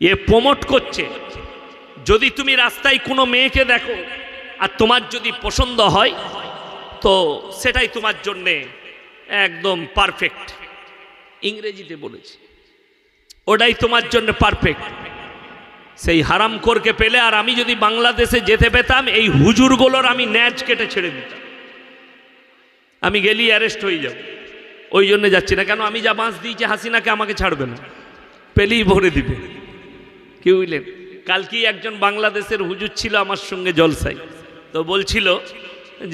এ promote করছে। যদি তুমি রাস্তায় কোনো মেয়েকে দেখো আর তোমার যদি পছন্দ হয়, তো সেটাই তোমার জন্যে একদম পারফেক্ট ইংরেজিতে বলেছি, ওটাই তোমার জন্য পারফেক্ট সেই হারাম করকে পেলে আর আমি যদি বাংলাদেশে যেতে পেতাম, এই হুজুরগুলোর আমি ন্যাচ কেটে ছেড়ে দিতাম। আমি গেলি অ্যারেস্ট হয়ে যাব। ওই জন্য যাচ্ছি না। কেন? আমি যা বাঁশ দিয়েছি হাসিনাকে আমাকে ছাড়বে না। পেলেই ভরে দিবে। কি বুঝলেন কালকেই একজন বাংলাদেশের হুজুর ছিল আমার সঙ্গে জলসাই তো বলছিল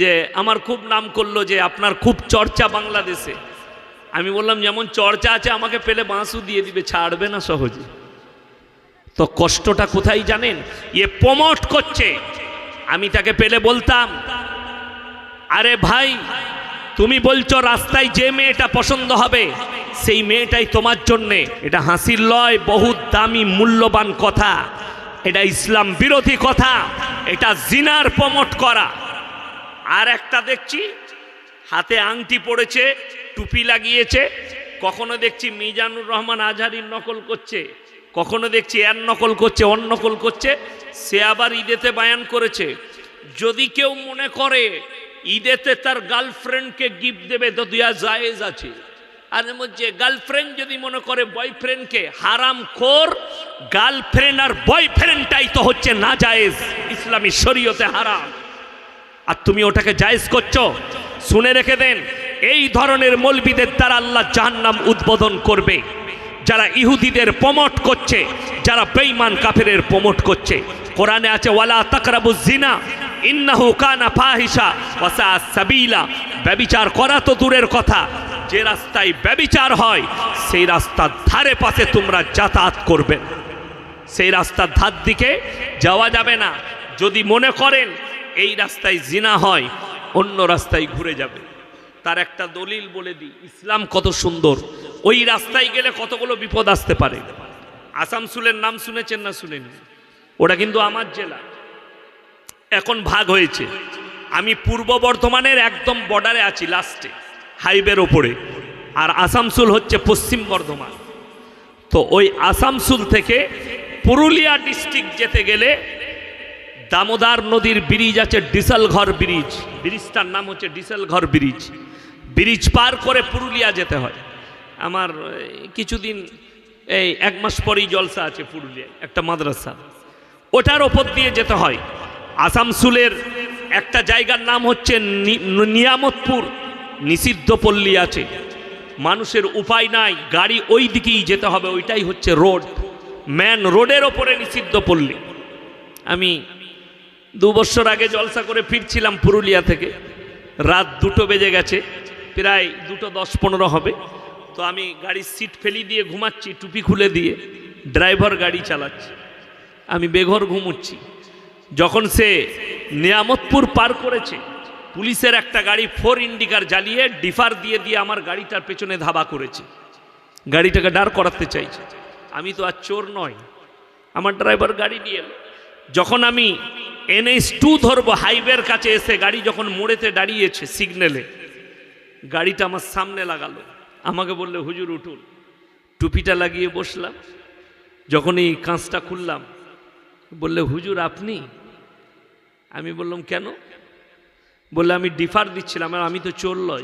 যে, আমার খুব নাম করল যে, আপনার খুব চর্চা বাংলাদেশে। আমি বললাম, যেমন চর্চা আছে, আমাকে পেলে বাঁশও দিয়ে দিবে, ছাড়বে না সহজে। তো কষ্টটা কোথায় জানেন? ইয়ে প্রমোট করছে। আমি তাকে পেলে বলতাম, আরে ভাই, তুমি বলছো রাস্তায় যে মেয়েটা পছন্দ হবে সেই মেয়েটাই তোমার জন্যে। এটা হাসির লয় বহু দামি, মূল্যবান কথা। এটা ইসলাম বিরোধী কথা। এটা জিনার প্রমোট করা। আর একটা দেখছি, হাতে আংটি পড়েছে, টুপি লাগিয়েছে। কখনো দেখছি মিজানুর রহমান আজহারির নকল করছে। কখনো দেখছি এর নকল করছে অন্য নকল করছে। সে আবার ঈদেতে বায়ান করেছে। যদি কেউ মনে করে, ঈদেতে তার গার্লফ্রেন্ডকে গিফট দেবে, তো দেওয়া জায়েজ আছে। আর বলছে গার্লফ্রেন্ড যদি মনে করে বয়ফ্রেন্ডকে হারাম খোর গার্লফ্রেন্ড আর বয়ফ্রেন্ডটাই তো হচ্ছে না জায়েজ ইসলামী শরীয়তে হারাম। আর তুমি ওটাকে জায়েজ করছ? শুনে রেখে দেন, এই ধরনের মলবিদের দ্বারা আল্লাহ জাহান্নাম উদ্বোধন করবে। যারা ইহুদিদের প্রমোট করছে, যারা বেঈমান কাফেরের প্রমোট করছে। কোরআনে আছে, ওয়ালা তাকরাবু জিনা ইন্নাহু কানা ফাহিশা ওয়াসা সাবিলা। ব্যবিচার করা তো দূরের কথা যে রাস্তায় ব্যবিচার হয়, সেই রাস্তার ধারে পাশে তোমরা যাতায়াত করবে। সেই রাস্তার ধার দিকে যাওয়া যাবে না। যদি মনে করেন এই রাস্তায় জিনা হয়, অন্য রাস্তায় ঘুরে যাবে। তার একটা দলিল বলে দিই, ইসলাম কত সুন্দর। ওই রাস্তায় গেলে কতগুলো বিপদ আসতে পারে? আসামসুলের নাম শুনেছেন না শুনেন ওটা কিন্তু আমার জেলা। এখন ভাগ হয়েছে। আমি পূর্ব বর্ধমানের একদম বর্ডারে আছি লাস্টে হাইওয়ের ওপরে। আর আসামসুল হচ্ছে পশ্চিম বর্ধমান। তো ওই আসামসুল থেকে পুরুলিয়া ডিস্ট্রিক্ট যেতে গেলে দামোদার নদীর ব্রিজ আছে ডিসেলঘর ব্রিজ। ব্রিজটার নাম হচ্ছে ডিসেলঘর ব্রিজ। ব্রিজ পার করে পুরুলিয়া যেতে হয়। আমার কিছুদিন এই এক মাস পরেই জলসা আছে পুরুলিয়ায়, একটা মাদ্রাসা। ওটার ওপর দিয়ে যেতে হয়। আসামসুলের একটা জায়গার নাম হচ্ছে নিয়ামতপুর। নিষিদ্ধ পল্লী আছে। মানুষের উপায় নাই, গাড়ি ওই দিকেই যেতে হবে, ওইটাই হচ্ছে রোড। ম্যান রোডের ওপরে নিষিদ্ধ পল্লী। আমি দু বছর আগে জলসা করে ফিরছিলাম পুরুলিয়া থেকে। রাত দুটো বেজে গেছে, প্রায় দুটো দশ পনেরো হবে। তো আমি গাড়ির সিট ফেলি দিয়ে ঘুমাচ্ছি, টুপি খুলে দিয়ে ড্রাইভার গাড়ি চালাচ্ছে। আমি বেঘর ঘুমুচ্ছি। যখন সে নিয়ামতপুর পার করেছে পুলিশের একটা গাড়ি ফোর ইন্ডিকার জ্বালিয়ে ডিফার দিয়ে দিয়ে আমার গাড়িটার পেছনে ধাবা করেছে। গাড়িটাকে দাঁড় করাতে চাইছে। আমি তো আর চোর নয় আমার ড্রাইভার গাড়ি নিয়ে যখন আমি এনএস টু ধরবো হাইওয়ের কাছে এসে গাড়ি যখন মোড়েতে দাঁড়িয়েছে সিগন্যালে, গাড়িটা আমার সামনে লাগালো। আমাকে বললে, হুজুর, উঠুন। টুপিটা লাগিয়ে বসলাম। যখন এই কাঁচটা খুললাম, বললে, হুজুর, আপনি? আমি বললাম, কেন? বললে, আমি ডিফার দিচ্ছিলাম, আর আমি তো চোর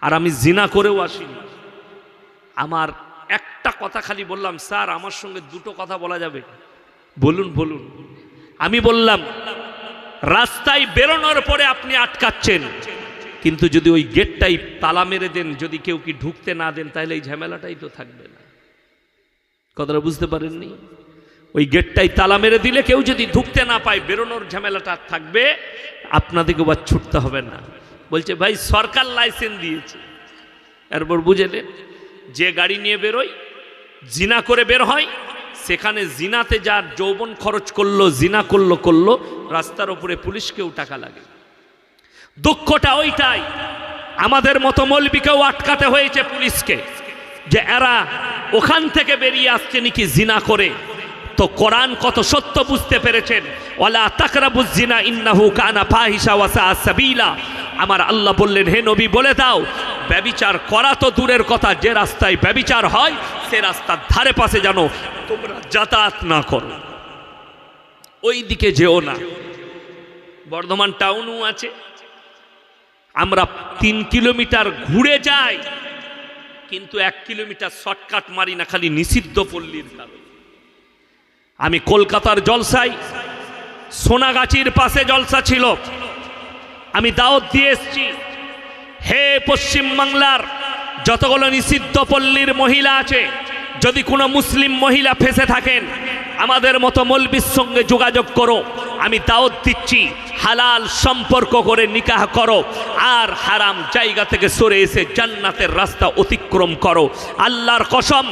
আর আমি জিনা করেও আসিনি। আমার একটা কথা খালি বললাম, স্যার, আমার সঙ্গে দুটো কথা বলা যাবে। বলুন বলুন। আমি বললাম, রাস্তায় বেরোনোর পরে আপনি আটকাচ্ছেন। কিন্তু যদি ওই গেটটাই তালা মেরে দেন, যদি কেউ কি ঢুকতে না দেন, তাহলে এই ঝামেলাটাই তো থাকবে না। কথাটা বুঝতে পারেননি? ওই গেটটাই তালা মেরে দিলে কেউ যদি ঢুকতে না পায়, বেরোনোর ঝামেলাটা থাকবে, আপনাদেরকে বা ছুটতে হবে না। বলছে, ভাই, সরকার লাইসেন্স দিয়েছে। এরপর বুঝেলেন যে গাড়ি নিয়ে বেরোয়, জিনা করে বের হয়, সেখানে জিনাতে যার যৌবন খরচ করল, জিনা করল করল, রাস্তার ওপরে পুলিশকেও টাকা লাগে। দুঃখটা ওইটাই, আমাদের মতো মৌলবিকেও আটকাতে হয়েছে পুলিশকে, যে এরা ওখান থেকে বেরিয়ে আসছে নাকি জিনা করে। তো কোরআন কত সত্য বুঝতে পেরেছেন? ওয়ালা তাকরাবুজ জিনা ইন্নাহু কানা ফাহিশা ওয়াসা সাবিলা। আমার আল্লাহ বললেন, হে নবী, বলে দাও, ব্যবিচার করা তো দূরের কথা, যে রাস্তায় ব্যবিচার হয়, সে রাস্তার ধারে পাশে জানো, তোমরা যাতায়াত না করো। ওই দিকে যেও না। বর্ধমান টাউনও আছে। আমরা তিন কিলোমিটার ঘুরে যাই, কিন্তু এক কিলোমিটার শর্টকাট মারি না, খালি নিষিদ্ধ পল্লীর কারণে। আমি কলকাতার জলসাই সোনাগাছির পাশে জলসা ছিল। আমি দাওয়াত দিয়ে এসছি। হে পশ্চিমবাংলার যতগুলো নিষিদ্ধ পল্লীর মহিলা আছে, যদি কোনো মুসলিম মহিলা ফেসে থাকেন, আমাদের মতো মলবির সঙ্গে যোগাযোগ করো। আমি দাওয়াত দিচ্ছি, হালাল সম্পর্ক করে নিকাহ করো, আর হারাম জায়গা থেকে সরে এসে জান্নাতের রাস্তা অতিক্রম করো। আল্লাহর কসম,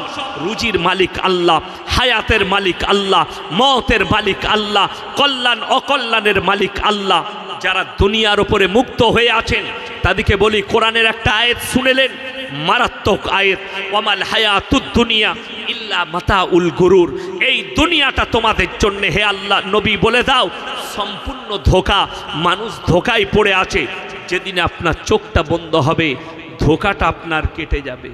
রুজির মালিক আল্লাহ, হায়াতের মালিক আল্লাহ, মতের মালিক আল্লাহ, কল্যাণ অকল্যাণের মালিক আল্লাহ। যারা দুনিয়ার উপরে মুক্ত হয়ে আছেন, তাদেরকে বলি কোরআনের একটা আয়েত শুনেলেন, মারাত্মক আয়েত, ওয়ামাল হায়াতুদ দুনিয়া ইল্লা মাতা উল গুরুর। এই দুনিয়াটা তোমাদের জন্য হে আল্লাহ। নবী বলে দাও, সম্পূর্ণ ধোকা, মানুষ ধোকায় পড়ে আছে। যেদিন আপনার চোখটা বন্ধ হবে, ধোকাটা আপনার কেটে যাবে।